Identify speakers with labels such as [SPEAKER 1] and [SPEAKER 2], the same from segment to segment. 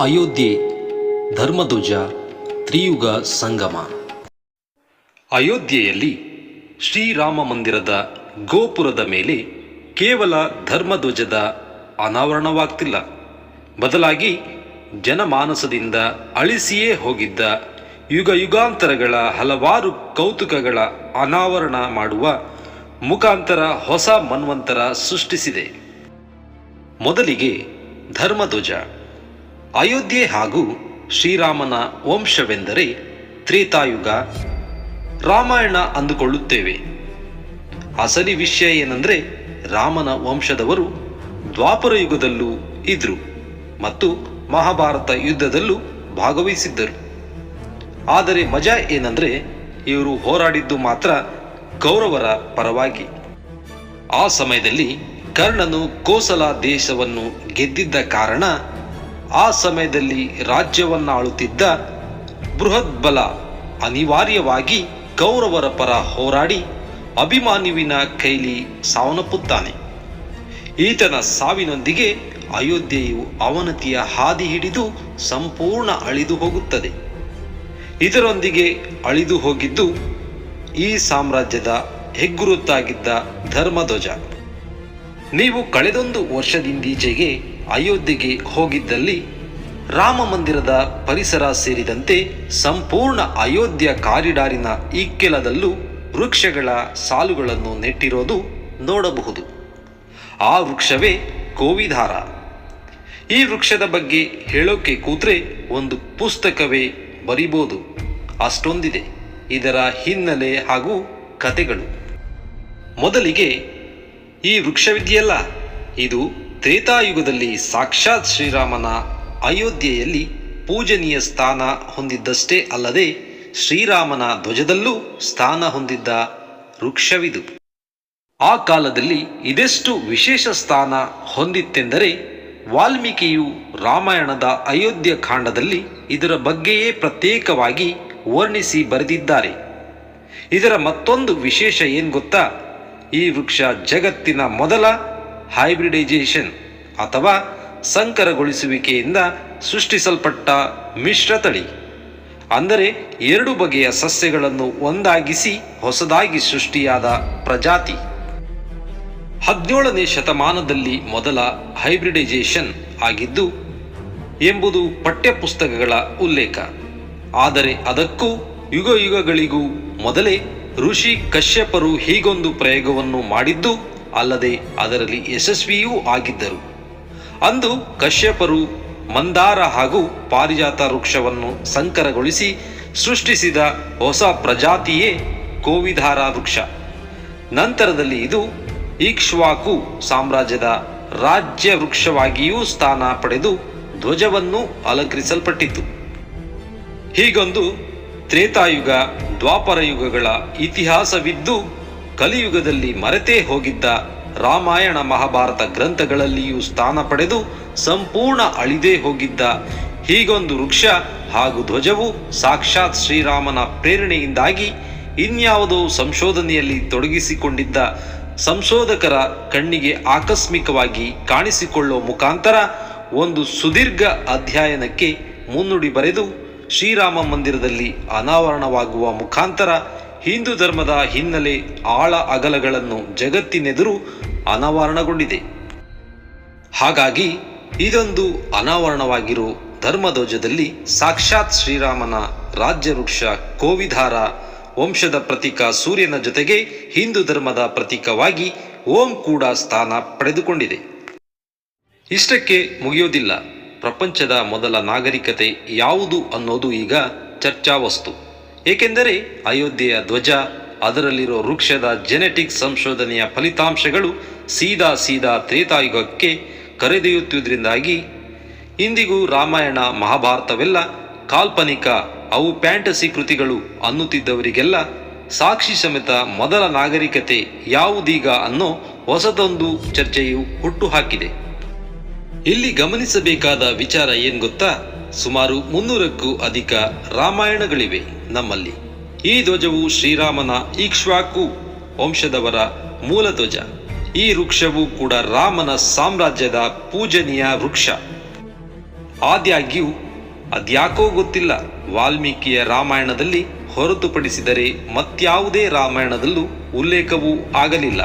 [SPEAKER 1] ಅಯೋಧ್ಯೆ, ಧರ್ಮಧ್ವಜ, ತ್ರಿಯುಗ ಸಂಗಮ. ಅಯೋಧ್ಯೆಯಲ್ಲಿ ಶ್ರೀರಾಮ ಮಂದಿರದ ಗೋಪುರದ ಮೇಲೆ ಕೇವಲ ಧರ್ಮಧ್ವಜದ ಅನಾವರಣವಾಗ್ತಿಲ್ಲ. ಬದಲಾಗಿ ಜನಮಾನಸದಿಂದ ಅಳಿಸಿಯೇ ಹೋಗಿದ್ದ ಯುಗ ಯುಗಾಂತರಗಳ ಹಲವಾರು ಕೌತುಕಗಳ ಅನಾವರಣ ಮಾಡುವ ಮುಖಾಂತರ ಹೊಸ ಮನ್ವಂತರ ಸೃಷ್ಟಿಸಿದೆ. ಮೊದಲಿಗೆ ಧರ್ಮಧ್ವಜ. ಅಯೋಧ್ಯೆ ಹಾಗೂ ಶ್ರೀರಾಮನ ವಂಶವೆಂದರೆ ತ್ರೇತಾಯುಗ. ರಾಮಾಯಣ ಅಂದುಕೊಳ್ಳುತ್ತೇವೆ. ಅಸಲಿ ವಿಷಯ ಏನಂದರೆ ರಾಮನ ವಂಶದವರು ದ್ವಾಪರ ಯುಗದಲ್ಲೂ ಇದ್ರು ಮತ್ತು ಮಹಾಭಾರತ ಯುದ್ಧದಲ್ಲೂ ಭಾಗವಹಿಸಿದ್ದರು. ಆದರೆ ಮಜಾ ಏನಂದರೆ ಇವರು ಹೋರಾಡಿದ್ದು ಮಾತ್ರ ಕೌರವರ ಪರವಾಗಿ. ಆ ಸಮಯದಲ್ಲಿ ಕರ್ಣನು ಕೋಸಲ ದೇಶವನ್ನು ಗೆದ್ದಿದ್ದ ಕಾರಣ ಆ ಸಮಯದಲ್ಲಿ ರಾಜ್ಯವನ್ನಾಳುತ್ತಿದ್ದ ಬೃಹದ್ಬಲ ಅನಿವಾರ್ಯವಾಗಿ ಕೌರವರ ಪರ ಹೋರಾಡಿ ಅಭಿಮಾನ್ಯುವಿನ ಕೈಲಿ ಸಾವನ್ನಪ್ಪುತ್ತಾನೆ. ಈತನ ಸಾವಿನೊಂದಿಗೆ ಅಯೋಧ್ಯೆಯು ಅವನತಿಯ ಹಾದಿ ಹಿಡಿದು ಸಂಪೂರ್ಣ ಅಳಿದು ಹೋಗುತ್ತದೆ. ಇದರೊಂದಿಗೆ ಅಳಿದು ಹೋಗಿದ್ದು ಈ ಸಾಮ್ರಾಜ್ಯದ ಹೆಗ್ಗುರುತಾಗಿದ್ದ ಧರ್ಮಧ್ವಜ. ನೀವು ಕಳೆದೊಂದು ವರ್ಷದಿಂದೀಚೆಗೆ ಅಯೋಧ್ಯೆಗೆ ಹೋಗಿದ್ದಲ್ಲಿ ರಾಮ ಮಂದಿರದ ಪರಿಸರ ಸೇರಿದಂತೆ ಸಂಪೂರ್ಣ ಅಯೋಧ್ಯ ಕಾರಿಡಾರಿನ ಇಕ್ಕೆಲದಲ್ಲೂ ವೃಕ್ಷಗಳ ಸಾಲುಗಳನ್ನು ನೆಟ್ಟಿರೋದು ನೋಡಬಹುದು. ಆ ವೃಕ್ಷವೇ ಕೋವಿಧಾರ. ಈ ವೃಕ್ಷದ ಬಗ್ಗೆ ಹೇಳೋಕೆ ಕೂತ್ರೆ ಒಂದು ಪುಸ್ತಕವೇ ಬರಿಬೋದು. ಅಷ್ಟೊಂದಿದೆ. ಇದರ ಹಿನ್ನೆಲೆ ಹಾಗೂ ಕತೆಗಳು ಮೊದಲಿಗೆ ಈ ವೃಕ್ಷವಿದೆಯಲ್ಲ, ಇದು ತ್ರೇತಾಯುಗದಲ್ಲಿ ಸಾಕ್ಷಾತ್ ಶ್ರೀರಾಮನ ಅಯೋಧ್ಯೆಯಲ್ಲಿ ಪೂಜನೀಯ ಸ್ಥಾನ ಹೊಂದಿದ್ದಷ್ಟೇ ಅಲ್ಲದೆ ಶ್ರೀರಾಮನ ಧ್ವಜದಲ್ಲೂ ಸ್ಥಾನ ಹೊಂದಿದ್ದ ವೃಕ್ಷವಿದು. ಆ ಕಾಲದಲ್ಲಿ ಇದೆಷ್ಟು ವಿಶೇಷ ಸ್ಥಾನ ಹೊಂದಿತ್ತೆಂದರೆ ವಾಲ್ಮೀಕಿಯು ರಾಮಾಯಣದ ಅಯೋಧ್ಯ ಕಾಂಡದಲ್ಲಿ ಇದರ ಬಗ್ಗೆಯೇ ಪ್ರತ್ಯೇಕವಾಗಿ ವರ್ಣಿಸಿ ಬರೆದಿದ್ದಾರೆ. ಇದರ ಮತ್ತೊಂದು ವಿಶೇಷ ಏನು ಗೊತ್ತಾ? ಈ ವೃಕ್ಷ ಜಗತ್ತಿನ ಮೊದಲ ಹೈಬ್ರಿಡೈಜೇಷನ್ ಅಥವಾ ಸಂಕರಗೊಳಿಸುವಿಕೆಯಿಂದ ಸೃಷ್ಟಿಸಲ್ಪಟ್ಟ ಮಿಶ್ರತಳಿ ಅಂದರೆ ಎರಡು ಬಗೆಯ ಸಸ್ಯಗಳನ್ನು ಒಂದಾಗಿಸಿ ಹೊಸದಾಗಿ ಸೃಷ್ಟಿಯಾದ ಪ್ರಜಾತಿ. ಹದಿನೇಳನೇ ಶತಮಾನದಲ್ಲಿ ಮೊದಲ ಹೈಬ್ರಿಡೈಜೇಷನ್ ಆಗಿದ್ದು, ಎಂಬುದು ಪಠ್ಯಪುಸ್ತಕಗಳ ಉಲ್ಲೇಖ. ಆದರೆ ಅದಕ್ಕೂ ಯುಗ ಯುಗಗಳಿಗೂ ಮೊದಲೇ ಋಷಿ ಕಶ್ಯಪರು ಹೀಗೊಂದು ಪ್ರಯೋಗವನ್ನು ಮಾಡಿದ್ದು, ಅಲ್ಲದೆ ಅದರಲ್ಲಿ ಯಶಸ್ವಿಯೂ ಆಗಿದ್ದರು. ಅಂದು ಕಶ್ಯಪರು ಮಂದಾರ ಹಾಗೂ ಪಾರಿಜಾತ ವೃಕ್ಷವನ್ನು ಸಂಕರಗೊಳಿಸಿ ಸೃಷ್ಟಿಸಿದ ಹೊಸ ಪ್ರಜಾತಿಯೇ ಕೋವಿಧಾರ ವೃಕ್ಷ. ನಂತರದಲ್ಲಿ ಇದು ಈಕ್ಷ್ವಾಕು ಸಾಮ್ರಾಜ್ಯದ ರಾಜ್ಯ ವೃಕ್ಷವಾಗಿಯೂ ಸ್ಥಾನ ಪಡೆದು ಧ್ವಜವನ್ನು ಅಲಂಕರಿಸಲ್ಪಟ್ಟಿತು. ಹೀಗೊಂದು ತ್ರೇತಾಯುಗ ದ್ವಾಪರ ಯುಗಗಳ ಇತಿಹಾಸವಿದ್ದು ಕಲಿಯುಗದಲ್ಲಿ ಮರೆತೇ ಹೋಗಿದ್ದ ರಾಮಾಯಣ ಮಹಾಭಾರತ ಗ್ರಂಥಗಳಲ್ಲಿಯೂ ಸ್ಥಾನ ಪಡೆದು ಸಂಪೂರ್ಣ ಅಳಿದೇ ಹೋಗಿದ್ದ ಹೀಗೊಂದು ವೃಕ್ಷ ಹಾಗೂ ಧ್ವಜವು ಸಾಕ್ಷಾತ್ ಶ್ರೀರಾಮನ ಪ್ರೇರಣೆಯಿಂದಾಗಿ ಇನ್ಯಾವುದೋ ಸಂಶೋಧನೆಯಲ್ಲಿ ತೊಡಗಿಸಿಕೊಂಡಿದ್ದ ಸಂಶೋಧಕರ ಕಣ್ಣಿಗೆ ಆಕಸ್ಮಿಕವಾಗಿ ಕಾಣಿಸಿಕೊಳ್ಳುವ ಮುಖಾಂತರ ಒಂದು ಸುದೀರ್ಘ ಅಧ್ಯಯನಕ್ಕೆ ಮುನ್ನುಡಿ ಬರೆದು ಶ್ರೀರಾಮ ಮಂದಿರದಲ್ಲಿ ಅನಾವರಣವಾಗುವ ಮುಖಾಂತರ ಹಿಂದೂ ಧರ್ಮದ ಹಿನ್ನೆಲೆ ಆಳ ಅಗಲಗಳನ್ನು ಜಗತ್ತಿನೆದುರು ಅನಾವರಣಗೊಂಡಿದೆ. ಹಾಗಾಗಿ ಇದೊಂದು ಅನಾವರಣವಾಗಿರೋ ಧರ್ಮಧ್ವಜದಲ್ಲಿ ಸಾಕ್ಷಾತ್ ಶ್ರೀರಾಮನ ರಾಜ್ಯ ವೃಕ್ಷ ಕೋವಿಧಾರ ವಂಶದ ಪ್ರತೀಕ ಸೂರ್ಯನ ಜೊತೆಗೆ ಹಿಂದೂ ಧರ್ಮದ ಪ್ರತೀಕವಾಗಿ ಓಂ ಕೂಡ ಸ್ಥಾನ ಪಡೆದುಕೊಂಡಿದೆ. ಇಷ್ಟಕ್ಕೆ ಮುಗಿಯೋದಿಲ್ಲ. ಪ್ರಪಂಚದ ಮೊದಲ ನಾಗರಿಕತೆ ಯಾವುದು ಅನ್ನೋದು ಈಗ ಚರ್ಚಾ ವಸ್ತು ಏಕೆಂದರೆ ಅಯೋಧ್ಯೆಯ ಧ್ವಜ, ಅದರಲ್ಲಿರೋ ವೃಕ್ಷದ ಜೆನೆಟಿಕ್ ಸಂಶೋಧನೆಯ ಫಲಿತಾಂಶಗಳು ಸೀದಾ ಸೀದಾ ತ್ರೇತಾಯುಗಕ್ಕೆ ಕರೆದೊಯ್ಯುತ್ತಿದ್ದರಿಂದಾಗಿ ಇಂದಿಗೂ ರಾಮಾಯಣ ಮಹಾಭಾರತವೆಲ್ಲ ಕಾಲ್ಪನಿಕ, ಅವು ಪ್ಯಾಂಟಸಿ ಕೃತಿಗಳು ಅನ್ನುತ್ತಿದ್ದವರಿಗೆಲ್ಲ ಸಾಕ್ಷಿ ಸಮೇತ ಮೊದಲ ನಾಗರಿಕತೆ ಯಾವುದೀಗ ಅನ್ನೋ ಹೊಸದೊಂದು ಚರ್ಚೆಯು ಹುಟ್ಟುಹಾಕಿದೆ ಇಲ್ಲಿ ಗಮನಿಸಬೇಕಾದ ವಿಚಾರ ಏನ್ ಗೊತ್ತಾ? ಸುಮಾರು ಮುನ್ನೂರಕ್ಕೂ ಅಧಿಕ ರಾಮಾಯಣಗಳಿವೆ ನಮ್ಮಲ್ಲಿ. ಈ ಧ್ವಜವು ಶ್ರೀರಾಮನ ಈಕ್ಷ್ವಾಕು ವಂಶದವರ ಮೂಲ ಧ್ವಜ. ಈ ವೃಕ್ಷವು ಕೂಡ ರಾಮನ ಸಾಮ್ರಾಜ್ಯದ ಪೂಜನೀಯ ವೃಕ್ಷ. ಆದಾಗ್ಯೂ, ಅದ್ಯಾಕೋ ಗೊತ್ತಿಲ್ಲ. ವಾಲ್ಮೀಕಿಯ ರಾಮಾಯಣದಲ್ಲಿ ಹೊರತುಪಡಿಸಿದರೆ ಮತ್ಯಾವುದೇ ರಾಮಾಯಣದಲ್ಲೂ ಉಲ್ಲೇಖವೂ ಆಗಲಿಲ್ಲ.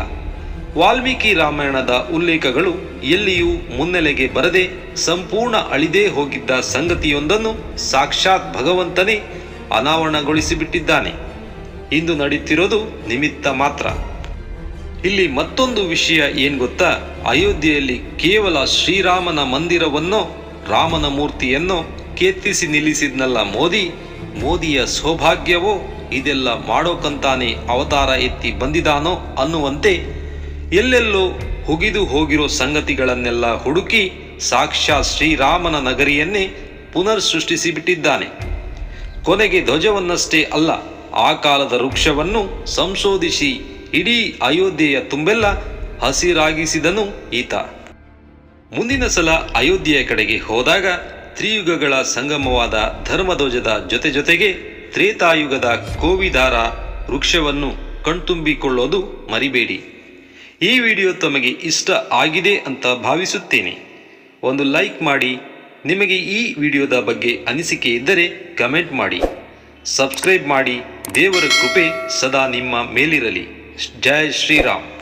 [SPEAKER 1] ವಾಲ್ಮೀಕಿ ರಾಮಾಯಣದ ಉಲ್ಲೇಖಗಳು ಎಲ್ಲಿಯೂ ಮುನ್ನೆಲೆಗೆ ಬರದೆ ಸಂಪೂರ್ಣ ಅಳಿದೇ ಹೋಗಿದ್ದ ಸಂಗತಿಯೊಂದನ್ನು ಸಾಕ್ಷಾತ್ ಭಗವಂತನೇ ಅನಾವರಣಗೊಳಿಸಿಬಿಟ್ಟಿದ್ದಾನೆ. ಇಂದು ನಡೀತಿರೋದು ನಿಮಿತ್ತ ಮಾತ್ರ. ಇಲ್ಲಿ ಮತ್ತೊಂದು ವಿಷಯ ಏನು ಗೊತ್ತಾ? ಅಯೋಧ್ಯೆಯಲ್ಲಿ ಕೇವಲ ಶ್ರೀರಾಮನ ಮಂದಿರವನ್ನೋ, ರಾಮನ ಮೂರ್ತಿಯನ್ನೋ ಕೆತ್ತಿಸಿ ನಿಲ್ಲಿಸಿದ್ನಲ್ಲ ಮೋದಿ? ಮೋದಿಯ ಸೌಭಾಗ್ಯವೋ ಇದೆಲ್ಲ ಮಾಡೋಕಂತಾನೆ ಅವತಾರ ಎತ್ತಿ ಬಂದಿದಾನೋ ಅನ್ನುವಂತೆ ಎಲ್ಲೆಲ್ಲೋ ಹುಗಿದು ಹೋಗಿರೋ ಸಂಗತಿಗಳನ್ನೆಲ್ಲ ಹುಡುಕಿ ಸಾಕ್ಷಾತ್ ಶ್ರೀರಾಮನ ನಗರಿಯನ್ನೇ ಪುನರ್ ಸೃಷ್ಟಿಸಿಬಿಟ್ಟಿದ್ದಾನೆ ಕೊನೆಗೆ ಧ್ವಜವನ್ನಷ್ಟೇ ಅಲ್ಲ, ಆ ಕಾಲದ ವೃಕ್ಷವನ್ನು ಸಂಶೋಧಿಸಿ ಇಡೀ ಅಯೋಧ್ಯೆಯ ತುಂಬೆಲ್ಲ ಹಸಿರಾಗಿಸಿದನು ಈತ. ಮುಂದಿನ ಸಲ ಅಯೋಧ್ಯೆಯ ಕಡೆಗೆ ಹೋದಾಗ ತ್ರಿಯುಗಗಳ ಸಂಗಮವಾದ ಧರ್ಮಧ್ವಜದ ಜೊತೆ ಜೊತೆಗೆ ತ್ರೇತಾಯುಗದ ಕೋವಿದಾರ ವೃಕ್ಷವನ್ನು ಕಣ್ತುಂಬಿಕೊಳ್ಳೋದು ಮರಿಬೇಡಿ. ಈ ವಿಡಿಯೋ ತಮಗೆ ಇಷ್ಟ ಆಗಿದೆ ಅಂತ ಭಾವಿಸುತ್ತೇನೆ. ಒಂದು ಲೈಕ್ ಮಾಡಿ, ನಿಮಗೆ ಈ ವಿಡಿಯೋದ ಬಗ್ಗೆ ಅನಿಸಿಕೆ ಇದ್ದರೆ ಕಮೆಂಟ್ ಮಾಡಿ. ಸಬ್ಸ್ಕ್ರೈಬ್ ಮಾಡಿ, ದೇವರ ಕೃಪೆ ಸದಾ ನಿಮ್ಮ ಮೇಲಿರಲಿ. ಜಯ ಶ್ರೀರಾಮ್.